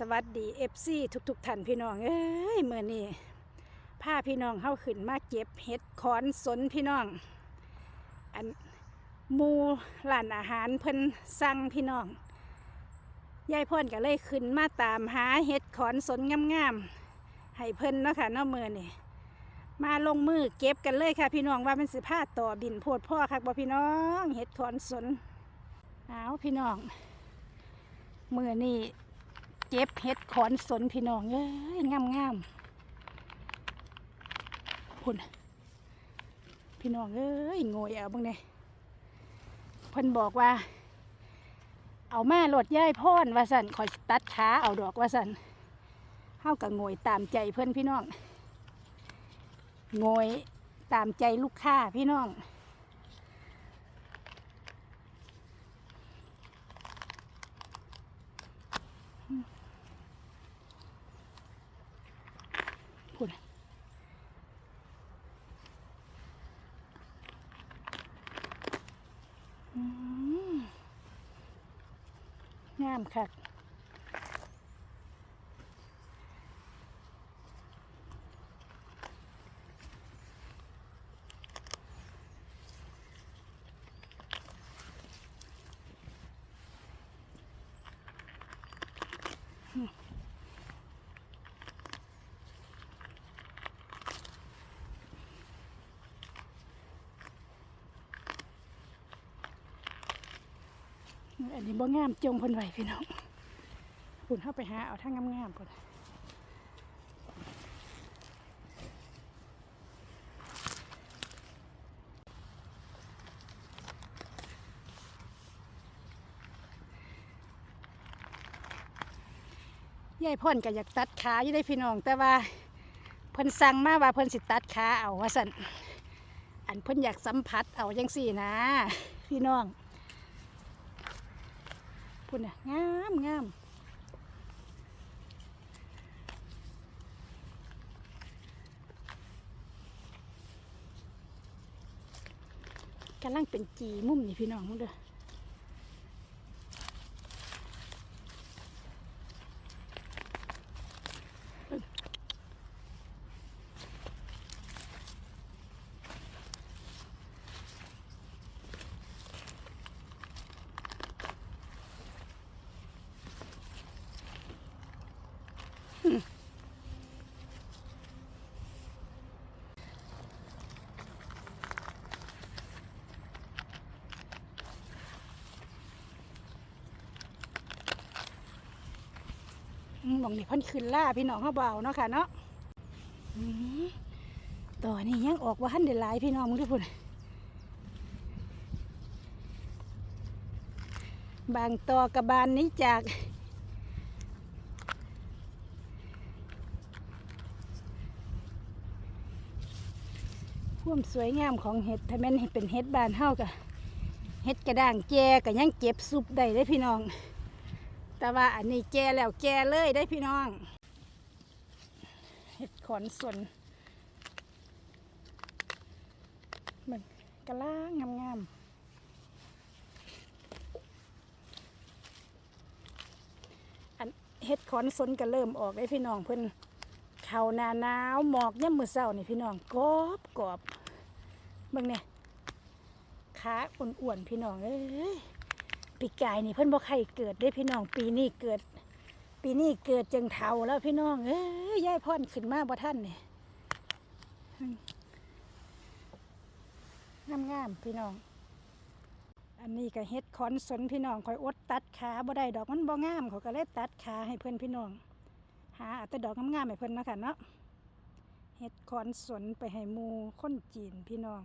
สวัสดีเอฟซีทุกๆท่านพี่น้องเอ้ยเมื่อนี้พาพี่น้องเข้าขึ้นมาเก็บเห็ดขอนสนพี่น้อง อันมูร้านอาหารเพิ่นสั่งพี่น้องยายพ่นก็เลยขึ้นมาตามหาเห็ดขอนสนงามๆให้เพิ่นเนาะค่ะเนาะเมื่อนี่มาลงมือเก็บกันเลยค่ะ พี่น้องว่ามันสิพาต่อบินโพดพ่อคักบ่พี่น้องเห็ดขอนสนเอาพี่น้องเมื่อนี้ เก็บเห็ดขอนสนพี่น้องเอ้ยงามงามพุ่นพี่น้องเอ้ยโงยเอาบ้างเนี่ยเพิ่นบอกว่า เอาแม่รถย่ายพ่อนว่าสันคอยตัดขาเอาดอกว่าสันเฮากับโงยตามใจเพื่อนพี่น้องโงยตามใจลูกค้าพี่น้อง พูดนอืมงามค่ะ อันนี้บ่งามจงพิ่นไหวพี่น้องพุ่นเข้าไปหาเอาทั้งงามๆพุ่นยายพ่นก็อยากตัดขาอยู่ได้พี่น้อง แต่ว่าเพิ่นสั่งมาว่าเพิ่นสิตัดขาเอาว่าสันอันเพิ่นอยากสัมผัสเอาจังสี่นะ พี่น้อง พุ่นน่ะงามงามกำลังเป็นจีมุ่มนี่พี่น้องมึงเด้อ มองนี่พ่นขึ้นล่าพี่น้องเขาเบาเนาะค่ะเนาะต่อนี่ยังออกว่าหันเดหลายพี่น้องมึงด้วยพุ่นบางตอกระบานนี้จาก ความสวยงามของเห็ดถ้าแม่นเป็นเห็ดบานเฮากะเห็ดกระด้างแจก็ยังเก็บซุปได้ได้พี่น้อง แต่ว่าอันนี้แจแล้วแจเลยได้พี่น้อง เห็ดขอนสนมันกระล่างงามๆอันเห็ดขอนสนก็เริ่มออกได้พี่น้องเพิ่นเขาหนาหนาวหมอกย่ำมือเศร้านี่พี่น้องกรอบกรอบ บิ่งเนี่ยขาอ้วนๆพี่น้องเอ้ยปีกายนี่เพิ่นบ่ใครเกิดได้พี่น้อง ปีนี้เกิด ปีนี้เกิดจังเทาแล้วพี่น้องเอ้ยยายพ่อนขึ้นมาบ่ท่านนี่งามงามๆพี่น้อง อันนี้ก็เฮ็ดขอนสนพี่น้องคอยอดตัดขาบ่ได้ดอกมันบ่งามเขาก็เลยตัดขาให้เพิ่อนพี่น้อง หาเอาแต่ดอกงามๆให้เพิ่อนเนาะค่ะเนาะเฮ็ดขอนสนไปให้มูคนจีนพี่น้อง